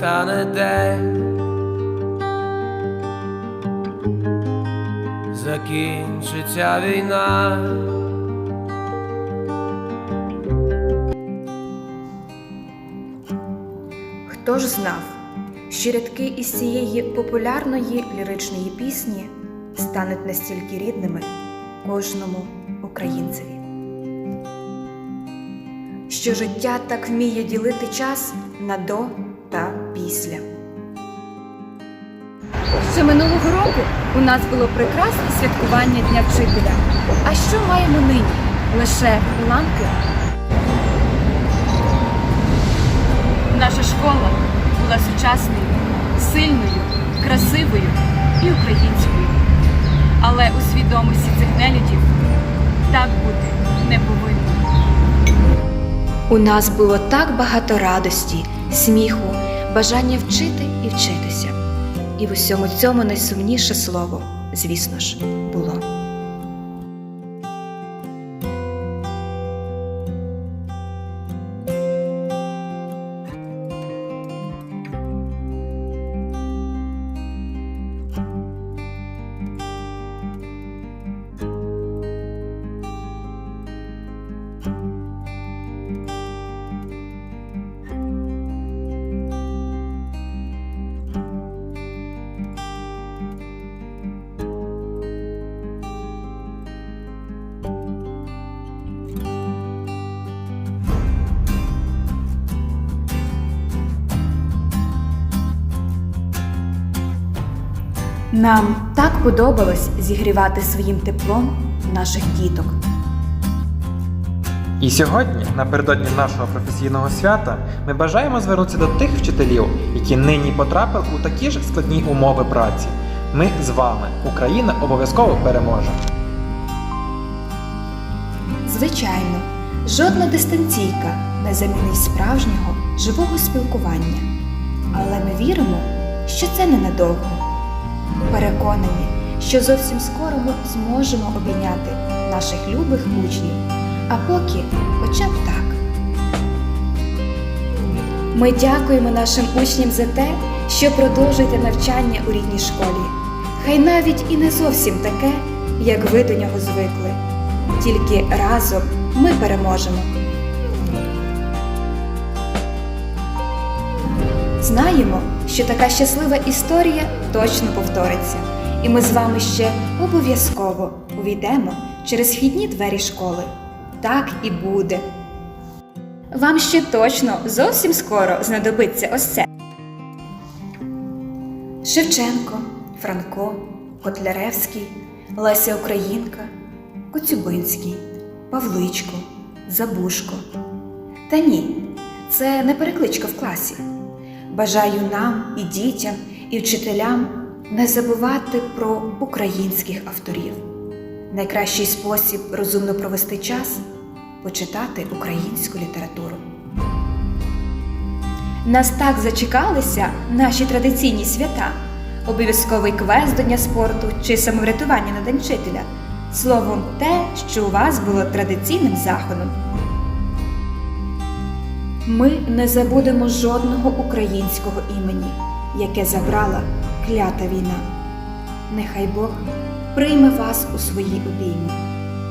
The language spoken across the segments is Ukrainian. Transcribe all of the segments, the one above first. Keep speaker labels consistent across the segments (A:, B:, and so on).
A: настане день. Закінчиться війна.
B: Хто ж знав, що рядки із цієї популярної ліричної пісні стануть настільки рідними кожному українцеві? Що життя так вміє ділити час на до та після. Ще минулого року у нас було прекрасне святкування Дня вчителя. А що маємо нині? Лише уламки
C: Наша школа була сучасною, сильною, красивою і українською. Але у свідомості цих нелюдів так бути не повинно.
B: У нас було так багато радості, сміху, бажання вчити і вчитися. І в усьому цьому найсумніше слово, звісно ж, було. Нам так подобалось зігрівати своїм теплом наших діток.
D: І сьогодні, напередодні нашого професійного свята, ми бажаємо звернутися до тих вчителів, які нині потрапили у такі ж складні умови праці. Ми з вами, Україна обов'язково переможе.
B: Звичайно, жодна дистанційка не замінить справжнього живого спілкування. Але ми віримо, що це ненадовго. Переконані, що зовсім скоро ми зможемо обійняти наших любих учнів, а поки хоча б так. Ми дякуємо нашим учням за те, що продовжуєте навчання у рідній школі. Хай навіть і не зовсім таке, як ви до нього звикли. Тільки разом ми переможемо. Знаємо, що така щаслива історія точно повториться, і ми з вами ще обов'язково увійдемо через вхідні двері школи. Так і буде. Вам ще точно зовсім скоро знадобиться ось це. Шевченко, Франко, Котляревський, Леся Українка, Коцюбинський, Павличко, Забушко. Та ні, це не перекличка в класі. Бажаю нам і дітям, і вчителям не забувати про українських авторів. Найкращий спосіб розумно провести час почитати українську літературу. Нас так зачекалися наші традиційні свята, обов'язковий квест до Дня спорту чи самоврятування на День вчителя. Словом, те, що у вас було традиційним заходом. Ми не забудемо жодного українського імені, яке забрала клята війна. Нехай Бог прийме вас у свої обійми.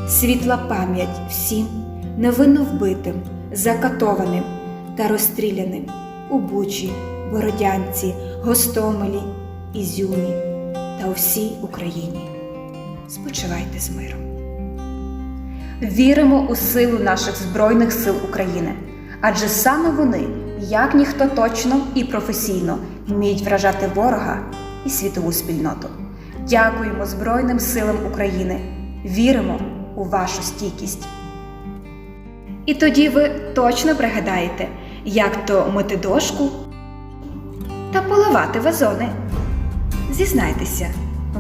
B: Світла пам'ять всім невинно вбитим, закатованим та розстріляним у Бучі, Бородянці, Гостомелі, Ізюмі та у всій Україні. Спочивайте з миром. Віримо у силу наших Збройних сил України, адже саме вони, як ніхто точно і професійно, вміють вражати ворога і світову спільноту. Дякуємо Збройним силам України. Віримо у вашу стійкість. І тоді ви точно пригадаєте, як то мити дошку та поливати вазони. Зізнайтеся,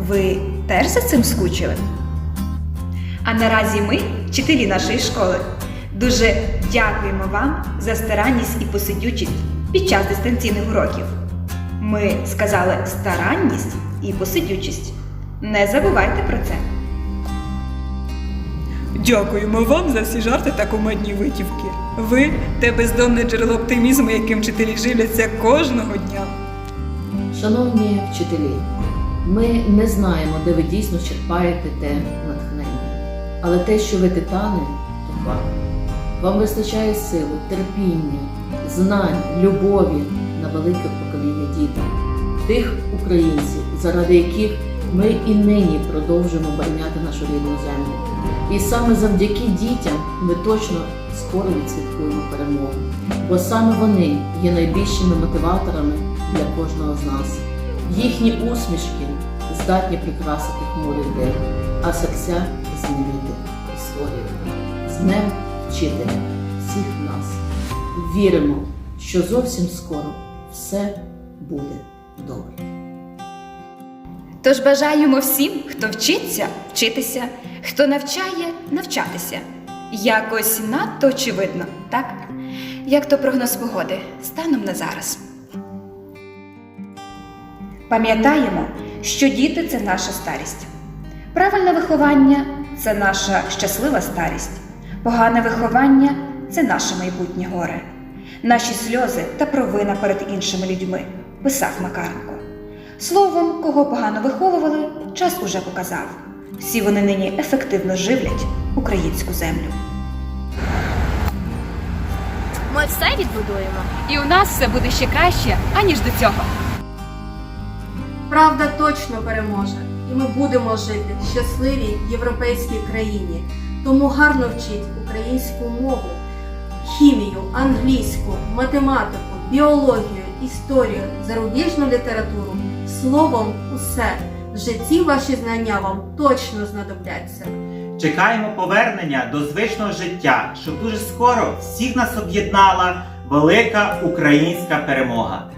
B: ви теж за цим скучили? А наразі ми, вчителі нашої школи, дуже дякуємо вам за старанність і посидючість під час дистанційних уроків. Ми сказали старанність і посидючість. Не забувайте про це.
E: Дякуємо вам за всі жарти та кумедні витівки.
B: Ви те бездонне джерело оптимізму, яким вчителі живляться кожного дня.
E: Шановні вчителі, ми не знаємо, де ви дійсно черпаєте те натхнення. Але те, що ви титани, то факт. Вам вистачає сили, терпіння, знань, любові на велике покоління дітей, тих українців, заради яких ми і нині продовжуємо обороняти нашу рідну землю. І саме завдяки дітям ми точно скоро відсвяткуємо перемогу, бо саме вони є найбільшими мотиваторами для кожного з нас. Їхні усмішки здатні прикрасити хмурий день, а серця змінити історію. З Днем вчителя всіх нас. Віримо, що зовсім скоро все буде добре.
B: Тож бажаємо всім, хто вчиться вчитися, хто навчає навчатися. Якось надто очевидно, так? Як то прогноз погоди станом на зараз. Пам'ятаємо, що діти це наша старість. Правильне виховання це наша щаслива старість. Погане виховання це наше майбутнє горе. Наші сльози та провина перед іншими людьми, писав Макаренко. Словом, кого погано виховували, час уже показав. Всі вони нині ефективно живлять українську землю.
F: Ми все відбудуємо.
C: І у нас все буде ще краще, аніж до цього.
G: Правда точно переможе, і ми будемо жити в щасливій європейській країні. Тому гарно вчіть українську мову, хімію, англійську, математику, біологію, історію, зарубіжну літературу. Словом, усе в житті ваші знання вам точно знадобляться.
H: Чекаємо повернення до звичного життя, щоб дуже скоро всіх нас об'єднала велика українська перемога.